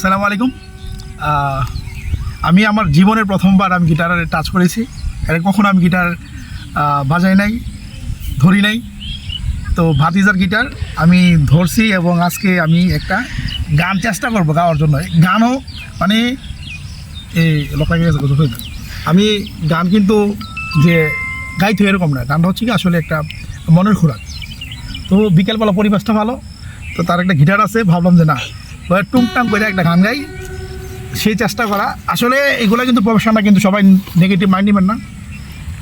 আসসালামু আলাইকুম। আমি আমার জীবনের প্রথমবার আমি গিটারে টাচ করেছি। এর কখনো আমি গিটার বাজাই নাই, ধরি নাই। তো ভাতিজার গিটার আমি ধরছি এবং আজকে আমি একটা গান চেষ্টা করব গাওয়ার জন্য। গানও মানে এই লোকাল আমি গান কিন্তু যে গাইতে এরকম না। গানটা হচ্ছে কি আসলে একটা মনের খোরাক। তো বিকেলবেলা পরিবেশটা ভালো, তো তার একটা গিটার আছে, ভাবলাম যে না টুংটাং করে একটা গান গাই সেই চেষ্টা করা। আসলে এগুলো কিন্তু প্রফেশন না কিন্তু সবাই নেগেটিভ মাইন্ড নেবেন না।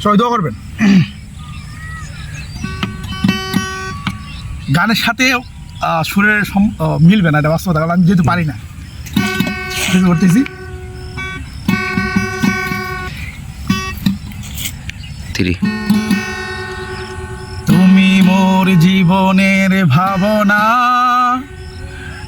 সবাই দোয়া করবেন। গানের সাথে সুরের মিলবে না এটা বাস্তবতা। কারণ আমি যেহেতু পারি না। করতেছি থ্রি। তুমি মোর জীবনের ভাবনা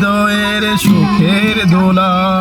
হৃদয়ের সুখের দোলা।